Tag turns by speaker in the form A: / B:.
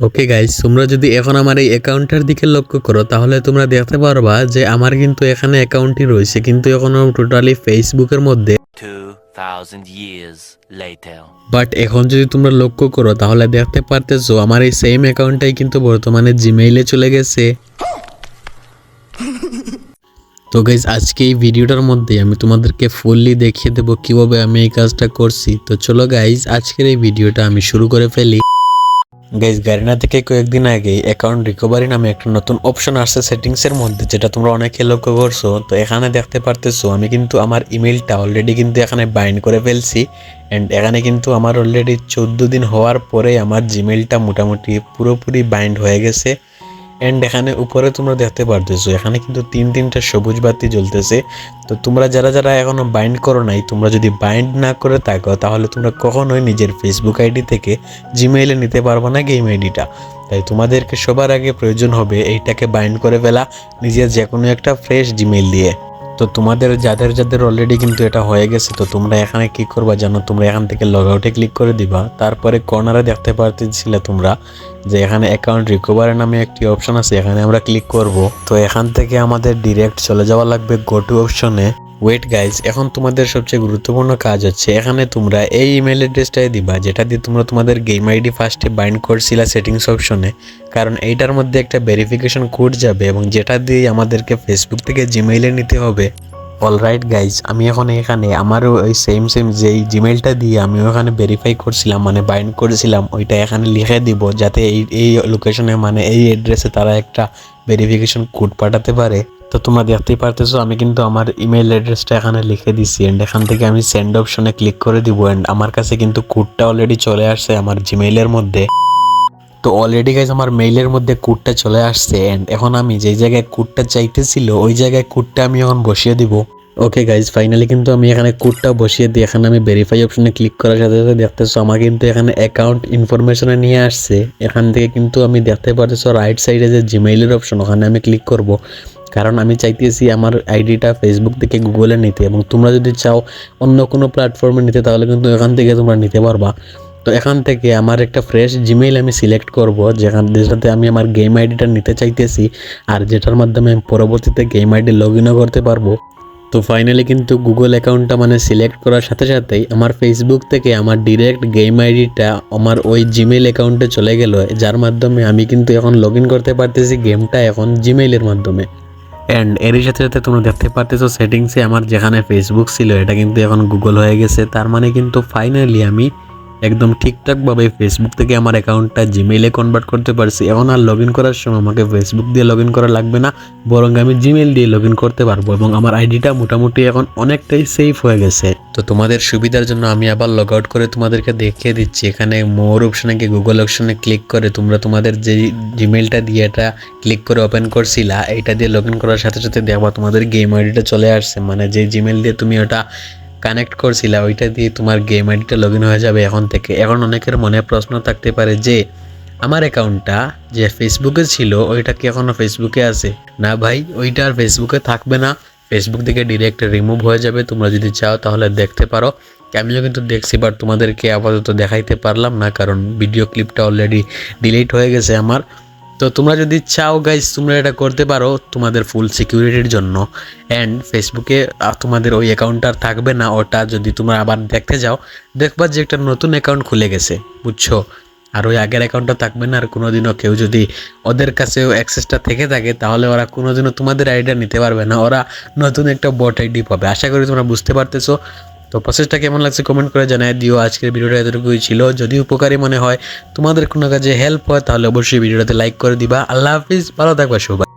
A: Okay guys তোমরা যদি এখন আমার এই অ্যাকাউন্টটার দিকে লক্ষ্য করো তাহলে তোমরা দেখতে পারবা যে আমার কিন্তু এখানে অ্যাকাউন্টই রয়েছে কিন্তু এখনও টোটালি ফেসবুকের মধ্যে।
B: 2,000 years later.
A: বাট এখন যদি তোমরা লক্ষ্য করো তাহলে দেখতে পারতেছো আমার এই সেম অ্যাকাউন্টটাই কিন্তু বর্তমানে জিমেইলে চলে গেছে। তো গাইজ আজকে এই ভিডিওটার মধ্যে আমি তোমাদেরকে ফুললি দেখিয়ে দেবো কীভাবে আমি এই কাজটা করছি। তো চলো গাইজ আজকের এই ভিডিওটা আমি শুরু করে ফেলি। গাইজ গারিনা থেকে কয়েকদিন আগে অ্যাকাউন্ট রিকভারি নামে একটা নতুন অপশন আসছে সেটিংসের মধ্যে, যেটা তোমরা অনেকে লক্ষ্য করছ। তো এখানে দেখতে পারতেছো, আমি কিন্তু আমার ইমেলটা অলরেডি কিন্তু এখানে বাইন্ড করে ফেলছি। অ্যান্ড এখানে কিন্তু আমার অলরেডি চোদ্দ দিন হওয়ার পরে আমার জিমেলটা মোটামুটি পুরোপুরি বাইন্ড হয়ে গেছে। অ্যান্ড এখানে উপরে তোমরা দেখতে পারতেছো, এখানে কিন্তু তিন তিনটা সবুজ বাতি জ্বলতেছে। তো তোমরা যারা যারা এখনও বাইন্ড করো নাই, তোমরা যদি বাইন্ড না করে থাকো, তাহলে তোমরা কখনোই নিজের ফেসবুক আইডি থেকে জিমেইলে নিতে পারব না গেম আইডিটা তাই তোমাদেরকে সবার আগে প্রয়োজন হবে, এইটাকে বাইন্ড করে ফেলা, নিজের যে কোনো একটা ফ্রেশ জিমেইল দিয়ে। তো তোমাদের যাদের যাদের অলরেডি কিন্তু এটা হয়ে গেছে, তো তোমরা এখানে কি করবা জানো? তোমরা এখান থেকে লগ আউটে ক্লিক করে দিবা। তারপরে কর্নারে দেখতে পারতেছিলে তোমরা যে এখানে অ্যাকাউন্ট রিকভারের নামে একটি অপশন আছে, এখানে আমরা ক্লিক করব। তো এখান থেকে আমাদের ডিরেক্ট চলে যাওয়া লাগবে গো টু অপশনে ওয়েট গাইজ এখন তোমাদের সবচেয়ে গুরুত্বপূর্ণ কাজ হচ্ছে, এখানে তোমরা এই ইমেল অ্যাড্রেসটাই দিবা, যেটা দিয়ে তোমরা তোমাদের গেম আইডি ফার্স্টে বাইন্ড করছিলা সেটিংস অপশনে কারণ এইটার মধ্যে একটা ভেরিফিকেশন কোড যাবে এবং যেটা দিয়ে আমাদেরকে ফেসবুক থেকে জিমেইলে নিতে হবে। অলরাইট গাইজ আমি এখন এখানে আমারও ওই সেম সেম যেই জিমেলটা দিয়ে আমি ওখানে ভেরিফাই করছিলাম মানে বাইন্ড করেছিলাম, ওইটা এখানে লিখে দিব, যাতে এই এই লোকেশনে মানে এই অ্যাড্রেসে তারা একটা ভেরিফিকেশন কোড পাঠাতে পারে। তো তোমরা দেখতেই পারতেছো, আমি কিন্তু আমার ইমেল অ্যাড্রেসটা এখানে লিখে দিছি অ্যান্ড এখান থেকে আমি সেন্ড অপশনে ক্লিক করে দিব অ্যান্ড আমার কাছে কিন্তু কোডটা অলরেডি চলে আসছে আমার জিমেইলের মধ্যে। তো অলরেডি গাইজ আমার মেইলের মধ্যে কোডটা চলে আসছে অ্যান্ড এখন আমি যেই জায়গায় কোডটা চাইতেছিল, ওই জায়গায় কোডটা আমি এখন বসিয়ে দিব। ওকে গাইজ ফাইনালি কিন্তু আমি এখানে কোডটা বসিয়ে দিই এখানে আমি ভেরিফাই অপশনে ক্লিক করার সাথে সাথে দেখতেছো আমার কিন্তু এখানে অ্যাকাউন্ট ইনফরমেশনে নিয়ে আসছে। এখান থেকে কিন্তু আমি দেখতে পারতেছো রাইট সাইডে যে জিমেইলের অপশন ওখানে আমি ক্লিক করব। কারণ আমি চাইতেছি আমার আইডিটা ফেসবুক থেকে গুগলে নিতে এবং তোমরা যদি চাও অন্য কোনো প্ল্যাটফর্মে নিতে, তাহলে কিন্তু এখান থেকে তোমরা নিতে পারবা। তো এখান থেকে আমার একটা ফ্রেশ জিমেইল আমি সিলেক্ট করব, যেখান যেটাতে আমি আমার গেম আইডিটা নিতে চাইতেছি আর যেটার মাধ্যমে আমি পরবর্তীতে গেম আইডি লগ ইনও করতে পারব। তো ফাইনালি কিন্তু গুগল অ্যাকাউন্টটা মানে সিলেক্ট করার সাথে সাথেই আমার ফেসবুক থেকে আমার ডিরেক্ট গেম আইডিটা আমার ওই জিমেইল অ্যাকাউন্টে চলে গেল, যার মাধ্যমে আমি কিন্তু এখন লগ ইন করতে পারতেছি গেমটা এখন জিমেইলের মাধ্যমে। অ্যান্ড এর সাথে সাথে তোমরা দেখতে পারতেছো সেটিংসে আমার যেখানে ফেসবুক ছিল, এটা কিন্তু এখন গুগল হয়ে গেছে। তার মানে কিন্তু ফাইনালি আমি একদম ঠিকঠাকভাবে ফেসবুক থেকে আমার অ্যাকাউন্টটা জিমেইলে কনভার্ট করতে পারছি। এখন আর লগ করার সময় আমাকে ফেসবুক দিয়ে লগ করা লাগবে না, বরং আমি জিমেইল দিয়ে লগ করতে পারব এবং আমার আইডিটা মোটামুটি এখন অনেকটাই সেফ হয়ে গেছে। তো তোমাদের সুবিধার জন্য আমি আবার লগ আউট করে তোমাদেরকে দেখিয়ে দিচ্ছি। এখানে মোর অপশানে গিয়ে গুগল অপশানে ক্লিক করে তোমরা তোমাদের যে জিমেইলটা দিয়ে এটা ক্লিক করে ওপেন করছিলা এইটা দিয়ে লগ করার সাথে সাথে দেখবা তোমাদের গেম আইডিটা চলে আসছে। মানে যে জিমেইল দিয়ে তুমি ওটা কানেক্ট করছিলা, ওইটা দিয়ে তোমার গেম আইডিটা লগ হয়ে যাবে এখন থেকে। এখন অনেকের মনে প্রশ্ন থাকতে পারে যে, আমার অ্যাকাউন্টটা যে ফেসবুকে ছিল, ওইটা কি এখনও ফেসবুকে আছে? না ভাই, ওইটা আর ফেসবুকে থাকবে না। ফেসবুক থেকে ডিরেক্ট রিমুভ হয়ে যাবে। তোমরা যদি চাও তাহলে দেখতে পারো। আমিও কিন্তু দেখছি বাট তোমাদেরকে আপাতত দেখাইতে পারলাম না, কারণ ভিডিও ক্লিপটা অলরেডি ডিলিট হয়ে গেছে আমার। তো তোমরা যদি চাও গাইজ তোমরা এটা করতে পারো তোমাদের ফুল সিকিউরিটির জন্য। অ্যান্ড ফেসবুকে তোমাদের ওই অ্যাকাউন্টটা আর থাকবে না, ওটা যদি তোমরা আবার দেখতে যাও, দেখবা যে একটা নতুন অ্যাকাউন্ট খুলে গেছে, বুঝছ? আর ওই আগের অ্যাকাউন্টটা থাকবে না, আর কোনোদিনও কেউ যদি ওদের কাছেও অ্যাক্সেসটা থেকে থাকে, তাহলে ওরা কোনোদিনও তোমাদের আইডিয়া নিতে পারবে না, ওরা নতুন একটা বট আইডি পাবে। আশা করি তোমরা বুঝতে পারতেছো। তো প্রসেসটা কেমন লাগছে কমেন্ট করে জানাই দিও। আজকের ভিডিওটা এতটুকুই ছিল। যদি উপকারী মনে হয় তোমাদের কোনো কাজে হেল্প হয়, তাহলে অবশ্যই ভিডিওটাতে লাইক করে দিবা। আল্লাহ হাফিজ, ভালো থাকবা সবাই।